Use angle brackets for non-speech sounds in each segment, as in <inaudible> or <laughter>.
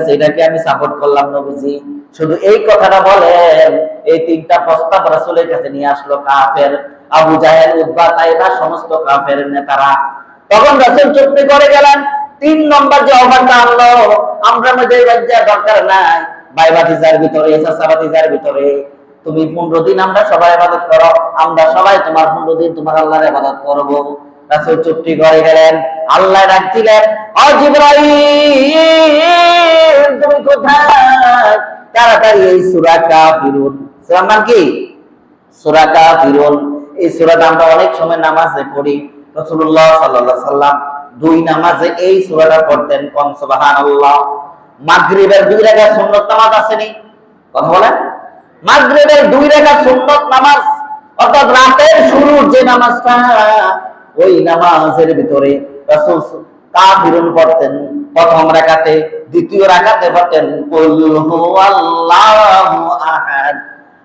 আছে, এটাকে আমি সাপোর্ট করলাম নবীজি। শুধু এই কথাটা বলেন, এই তিনটা প্রস্তাব রাসূলের কাছে নিয়ে আসলো কাফের। আবু জাহেল উদ্বা তাইবা, সমস্ত কাফের নেতারা। তখন রাসূল চুক্তি করে গেলেন। তিন নম্বর যে অফারটা আনলো, আমরা মধ্যে লজ্জা দরকার নাই। বাইবাতিজার ভিতরে চাচাবাতিজার ভিতরে। তুমি পনেরো দিন আমরা সবাই ইবাদত করো। আমরা সবাই তোমার পনেরো দিন তোমার আল্লাহর ইবাদত করব। রাসূল চুক্তি করে গেলেন। আল্লাহ ডাকছিলেন ও জিবরাইল তুমি কোথায়? তাড়াতাড়ি এই নাম কি? এই সূরাটা আমরা অনেক সময় নামাজে পড়ি। সাল্লাম দুই নামাজে এই সূরাটা পড়তেন। মাগরিবের দুই সুন্নাত নামাজ আসেনি। কথা বলেন। মাগরিবের দুই সুন্নাত নামাজ, অর্থাৎ রাতের শুরুর যে নামাজটা, ওই নামাজের ভিতরে রাসূল প্রথম রাকাতে দ্বিতীয় হুয়াল্লাহু আহাদ।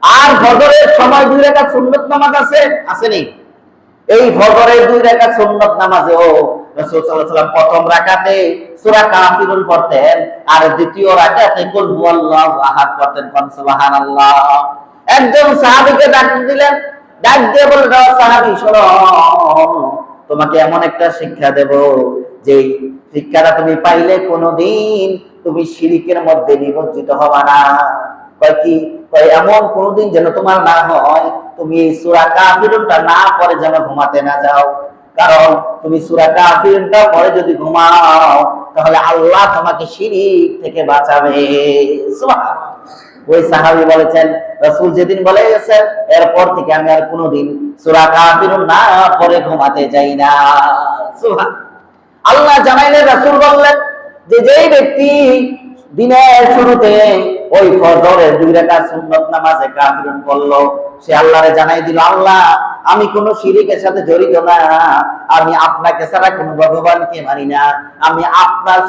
আর ফজরের সময় দুই রাকাত সুন্নাত নামাজ আছে? আসেনি। এই ফজরের দুই রাকাত সুন্নাত রাসূল সাল্লাল্লাহু প্রথম রাকাতে সূরা কাফিরুন পড়তেন, আর দ্বিতীয় রাকাতে কুল হুয়াল্লাহু আহাদ পড়তেন কোন সুবহানাল্লাহ। একজন সাহাবীকে ডাক দিলেন, ডাক দিয়ে "ও সাহাবী, শোনো, তোমাকে এমন একটা শিক্ষা দেব যে শিক্ষাটা তুমি পাইলে কোনোদিন তুমি শিরিকের মধ্যে নিমজ্জিত হবা না। এমন যেন তোমার না হয়, তুমি এই সূরা না পড়ে যেন ঘুমাতে না যাও। কারণ তুমি সূরা পড়ে যদি ঘুমাও, তাহলে আল্লাহ তোমাকে শিরিক থেকে বাঁচাবে। ওই সাহাবি বলেছেন, রাসূল যেদিন বলে গেছেন, এরপর থেকে আমি আর কোনোদিন সূরা কাফিরুন না পরে ঘুমাতে যাই না। সুবহান আল্লাহ জানাইলেন রাসূল বললেন যে যেই ব্যক্তি দিনের শুরুতে ওই ফজরের দুই রাকাত সুন্নত নামাজে কাফিরুন পড়ল সে আল্লাহরে জানাই দিল, আল্লাহ, আমি কোন শিরিকের সাথে জড়িত না। আমি আপনাকে ছাড়া কোন ভগবানকে মানি না। আমি আপনার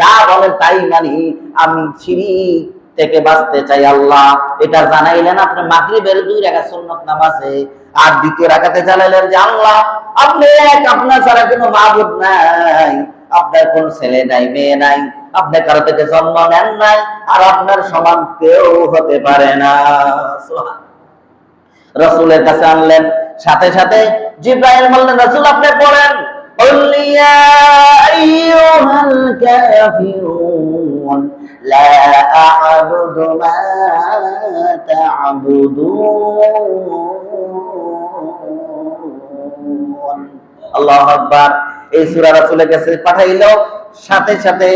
যা বলেন তাই মানি। আমি শিরিক থেকে বাঁচতে চাই, আল্লাহ। এটা জানাইলেন আপনি মাগরিবের দুই রাকাত সুন্নত নামাজে। আর দ্বিতীয় রাকাতে জানাইলেন যে আল্লাহ আপনি এক আপনার ছাড়া কোনো মাবুদ নাই আপনার কোন ছেলে নাই মেয়ে নাই আপনি কারো থেকে জন্ম নেন নাই আর আপনার সমান কেউ হতে পারে না সুবহান। রসুলের কাছে আনলেন সাথে সাথে জিব্রাইল বললেন রসুল আপনি পড়েন قل يا أيها الكافرون لا أعبد ما تعبدون আল্লাহ আকবার। এই পাঠাইলো সাথে সাথে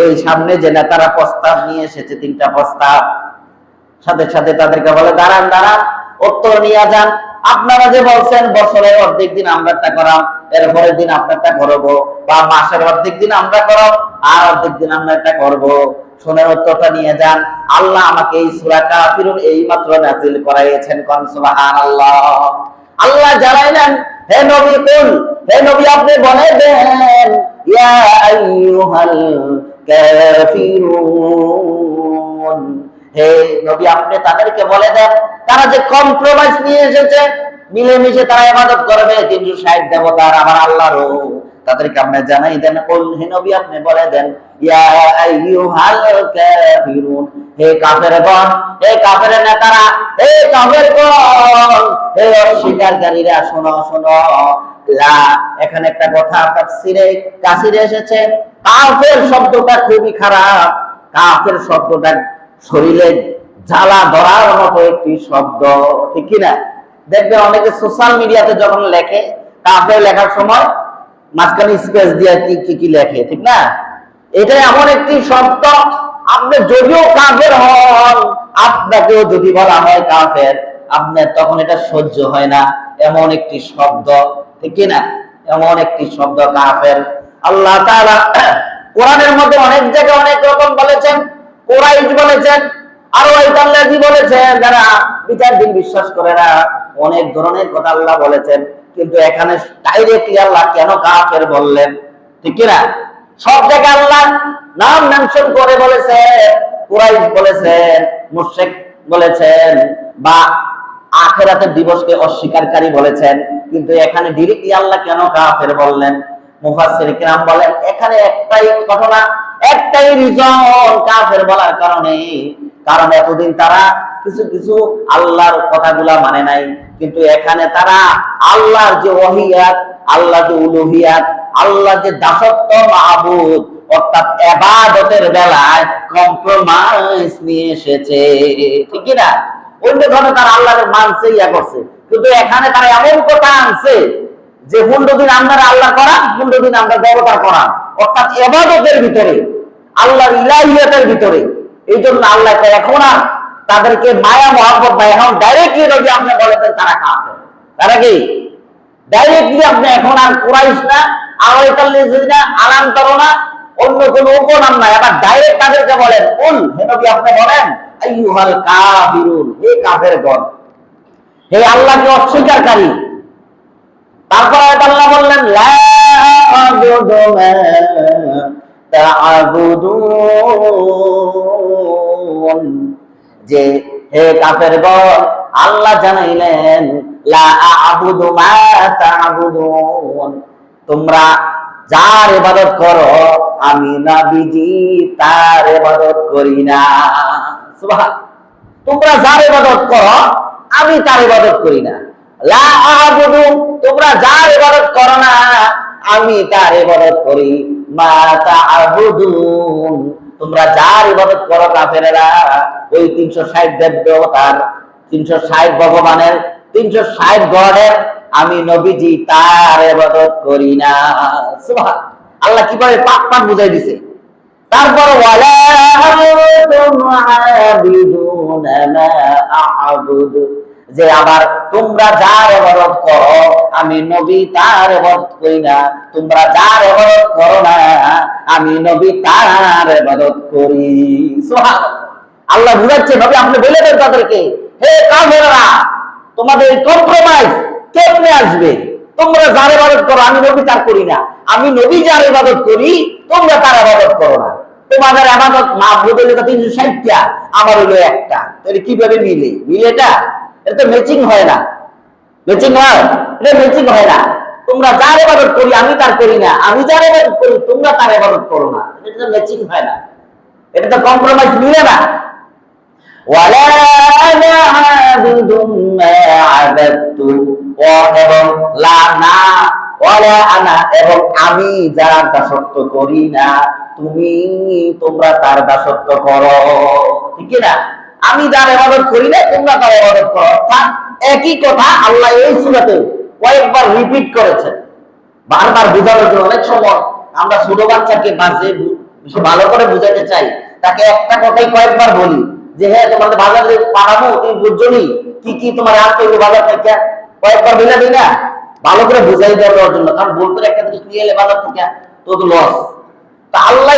ওই সামনে যে নেতারা প্রস্তাব নিয়ে এসেছে, তিনটা প্রস্তাব, সাথে সাথে তাদেরকে বলে, দাঁড়ান দাঁড়ান, উত্তর নিয়ে যান। আপনারা যে বলছেন, বছরের অর্ধেক দিন আমরাটা করাম এরপরের দিন আপনারটা করব, বা মাসের অর্ধেক দিন আমরা আর অর্ধেক দিন আমরা এটা করব। শোনের উত্তরটা নিয়ে যান। আল্লাহ আমাকে এই সূরা কাফিরুন এই মাত্র নাজিল করাইয়েছেন, কোন সুবহানাল্লাহ। আল্লাহ জানাইলেন, হে নবী কুল, হে নবী আপনি বলে দেন হে নবী আপনি তাদেরকে বলে দেন, তারা যে কম্প্রোমাইজ নিয়ে এসেছে, মিলেমিশে তারা ইবাদত করবে, তিনশো সাহেব দেবতার আমার আল্লাহরও। তাদেরকে আপনি জানাই দেন, কুল হে নবী, আপনি বলে দেন শব্দটা খুবই খারাপ, কাফের শব্দটা শরীরে জ্বালা ধরার মতো একটি শব্দ, ঠিক কিনা? দেখবে অনেকে সোশ্যাল মিডিয়াতে যখন লেখে, কাফের লেখার সময় মাঝখানে স্পেস দিয়ে কি কি কি লেখে, ঠিক না? এটা এমন একটি শব্দ। আপনি যদিও কাফের হন, আপনাকেও যদি বলা হয় কাফের আপনার তখন এটা সহ্য হয় না। এমন একটি শব্দ, ঠিক কিনা এমন একটি শব্দ কাফের। আল্লাহ তাআলা <clears throat> কোরআনের মধ্যে অনেক জায়গায় অনেক রকম বলেছেন, কোরাইশ বলেছেন আরও বলেছেন, যারা বিচার দিন বিশ্বাস করে না, অনেক ধরনের কথা আল্লাহ বলেছেন। কিন্তু এখানে ডাইরেক্টলি আল্লাহ কেন কাফের বললেন? ঠিক কিনা? সব জায়গায় আল্লাহ নাম মেনশন করে বলেছেন, কুরাইশ বলেছেন, মুশরিক বলেছেন, বা আখেরাতের দিবসকে অস্বীকারী বলেছেন, কিন্তু এখানে ডিরেক্টলি আল্লাহ কেন কাফের বললেন? মুফাসসির কিরাম বলেন, এখানে একটাই ঘটনা, একটাই রিজন কাফের বলার কারণে, কারণ এতদিন তারা কিছু কিছু আল্লাহর কথাগুলা মানে নাই। কিন্তু এখানে তারা আল্লাহর যে ওহিয়াত আল্লাহ যে উলুহিয়াত আল্লাহ যে দাসত্ব মাহবুদ, অর্থাৎ এবাদতের বেলায় কম্প্রোমাইজ নিয়ে এসেছে। ঠিক না অন্য ধরনের তারা আল্লাহর মানছে, ইয়া করছে। কিন্তু এখানে তারা এমন কথা আনছে যে পনেরো দিন আল্লাহ করা পনেরো দিন আমরা দেবতা অর্থাৎ এবাদতের ভিতরে, আল্লাহর ইলাহিয়াতের ভিতরে। এই জন্য আল্লাহ এখন আর তাদেরকে মায়া মহাব্বত নাই এখন ডাইরেক্টলি যদি আপনি বলেন তারা কাফের। তারা কি? ডাইরেক্টলি আপনি এখন আর কুরাইশ না আড়াইতাল্লিশ না আলান্তর না, অন্য কোন উপনাম নাই। আবার ডাইরেক্ট তাদেরকে বলেন কোন হে নবী, আপনি বলেন, আইয়ুহাল কাফিরুন হে কাফের গণ হে আল্লাহকে অস্বীকারী। তারপর আল্লাহ বললেন, লা যে হে কাফের গণ আল্লাহ জানাইলেন তোমরা যার ইবাদত করো, আমি নবীজি তার ইবাদত করি না। তোমরা যার ইবাদত করো, আমি তার ইবাদত করি না। তোমরা যার ইবাদত করো না, আমি তার ইবাদত করি। মা তা'বুদুন। তোমরা যার ইবাদত করো কাফেরেরা, ওই 360 দেব দেবতার 360 ভগবানের 360 গডের আমি নবীজি তার ইবাদত করি না। আল্লাহ কীভাবে পাক পাক বুঝাই দিছে? তারপর যে আবার, তোমরা যার ইবাদত করো, আমি নবী তার ইবাদত করি না। তোমরা যার ইবাদত করো আমি নবী তার ইবাদত করি। আল্লাহ বুঝাচ্ছে ভাবে আপনি বলে দেন তাদেরকে, হে কাফেররা, তোমাদের কম্প্রোমাইজ কেমনে আসবে? তোমরা যার ইবাদত করো, আমি নবী তার করি না। আমি নবী যার ইবাদত করি, তোমরা তার ইবাদত করো না। তোমাদের আবাদত মা বদলে তো তিনশো ষাটটা, আমার হলো একটা। তাহলে কীভাবে মিলে? মিলে এটা? এটা তো ম্যাচিং হয় না। ম্যাচিং হয়? এটা ম্যাচিং হয় না। তোমরা যার এবাদত করি, আমি তার করি না। আমি যার এবাদত করি, তোমরা তার এবাদত করো না। এটা তো ম্যাচিং হয় না। এটা তো কম্প্রোমাইজ মিলে না। এবং লা না এবং আমি যার দাসত্ব করি না, তুমি তোমরা তার দাসত্ব করো। ঠিক না আমি যার এবাদত করি না, তোমরা তার এবাদত করো। একই কথা আল্লাহ এই সুরাতে কয়েকবার রিপিট করেছেন। বারবার বোঝানোর জন্য অনেক সময় আমরা ছোট বাচ্চাকে বাজে ভালো করে বুঝাতে চাই। তাকে একটা কথাই কয়েকবার বলি যে হ্যাঁ তোমাদের বাজারে পাঠাবো তুমি বুঝছ কি কি তোমার আনতে হইল বাজার থেকে? কয়েকবার বলে দিই না ভালো করে বুঝাই দেওয়ার জন্য। কারণ বলতে একটা জিনিস নিয়ে এলে বাজার থেকে তো লস তা আল্লাহ